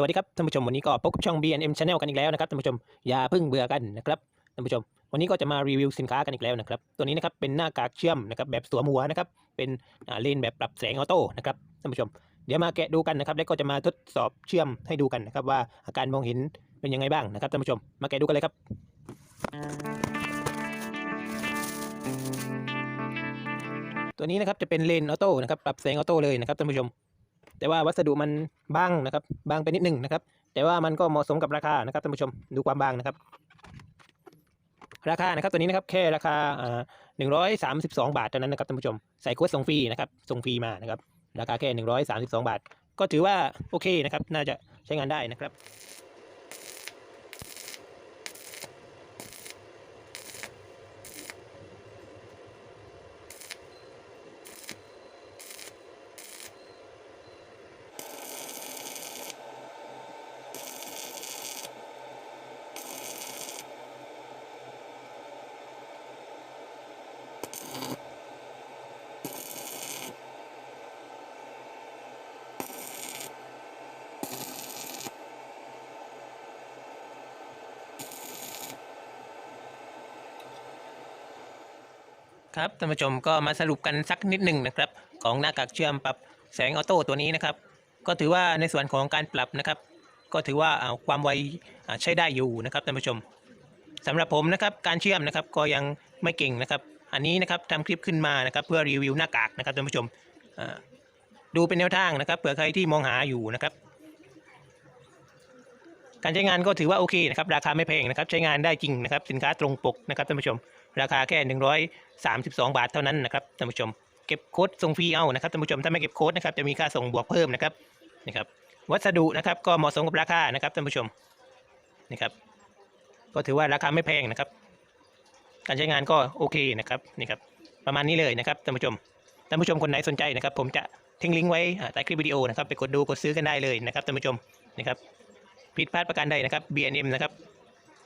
สวัสดีครับท่านผู้ชมวันนี้ก็พบกับช่อง B&M Channel กันอีกแล้วนะครับท่านผู้ชมอย่าเพิ่งเบื่อกันนะครับท่านผู้ชม วันนี้ก็จะมารีวิวสินค้ากันอีกแล้วนะครับตัวนี้นะครับเป็นหน้ากากเชื่อมนะครับแบบสวมหัวนะครับเป็นเลนส์แบบปรับแสงออโต้นะครับท่านผู้ชม เดี๋ยวมาแกะดูกันนะครับแล้วก็จะมาทดสอบเชื่อมให้ดูกันนะครับว่าอาการมองเห็นเป็นยังไงบ้างนะครับท่านผู้ชม มาแกะดูกันเลยครับตัวนี้นะครับจะเป็นเลนส์ออโต้นะครับปรับแสงออโต้เลยนะครับท่านผู้ชม แต่ว่าวัสดุมันบางนะครับบางไปนิดหนึ่งนะครับ แต่ว่ามันก็เหมาะสมกับราคานะครับท่านผู้ชมดูความบางนะครับ ราคานะครับตัวนี้นะครับแค่ราคาหนึ่งร้อยสามสิบสองบาทเท่านั้นนะครับท่านผู้ชมใส่โค้ดส่งฟรีนะครับส่งฟรีมานะครับราคาแค่หนึ่งร้อยสามสิบสองบาท ก็ถือว่าโอเคนะครับน่าจะใช้งานได้นะครับ ครับท่านผู้ชมก็มาสรุปกันสักนิดหนึ่งนะครับ ของหน้ากากเชื่อมปรับแสงออโต้ตัวนี้นะครับ ก็ถือว่าในส่วนของการปรับนะครับ ก็ถือว่าความไวใช้ได้อยู่นะครับท่านผู้ชมสำหรับผมนะครับการเชื่อมนะครับก็ยังไม่เก่งนะครับ อันนี้นะครับทำคลิปขึ้นมานะครับเพื่อรีวิวหน้ากากนะครับท่านผู้ชมดูเป็นแนวทางนะครับเผื่อใครที่มองหาอยู่นะครับ การใช้งานก็ถือว่าโอเคนะครับราคาไม่แพงนะครับใช้งานได้จริงนะครับสินค้าตรงปกนะครับท่านผู้ชม ราคาแค่ 132 บาทเท่านั้นนะครับท่านผู้ชม เก็บโค้ดส่งฟรีเอานะครับท่านผู้ชมถ้าไม่เก็บโค้ดนะครับจะมีค่าส่งบวกเพิ่มนะครับนี่ครับวัสดุนะครับก็เหมาะสมกับราคานะครับท่านผู้ชมนี่ครับก็ถือว่าราคาไม่แพงนะครับ การใช้งานก็โอเคนะครับนี่ครับประมาณนี้เลยนะครับท่านผู้ชมท่านผู้ชมคนไหนสนใจนะครับ ผมจะทิ้งลิงก์ไว้ใต้คลิปวิดีโอนะครับไปกดดูกดซื้อกันได้เลยนะครับท่านผู้ชมนี่ครับผิดพลาดประการใดนะครับ bnm นะครับ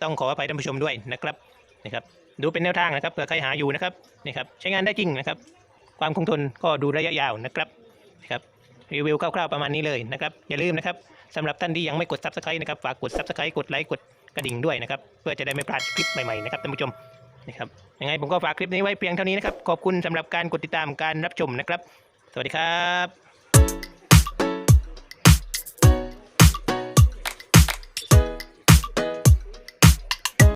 ต้องขออภัยท่านผู้ชมด้วยนะครับนี่ครับดูเป็นแนวทางนะครับเผื่อใครหาอยู่นะครับนี่ครับใช้งานได้จริงนะครับ ความคงทนก็ดูระยะยาวนะครับนะครับรีวิวคร่าวๆประมาณนี้เลยนะครับอย่าลืมนะครับสำหรับท่านที่ยังไม่กด subscribe นะครับฝากกด subscribe กดไลค์กดกระดิ่งด้วยนะครับเพื่อจะได้ไม่พลาดคลิปใหม่ๆนะครับท่านผู้ชม นะครับยังไงผมก็ฝากคลิปนี้ไว้เพียงเท่านี้นะครับ ขอบคุณสำหรับการกดติดตามการรับชมนะครับ สวัสดีครับ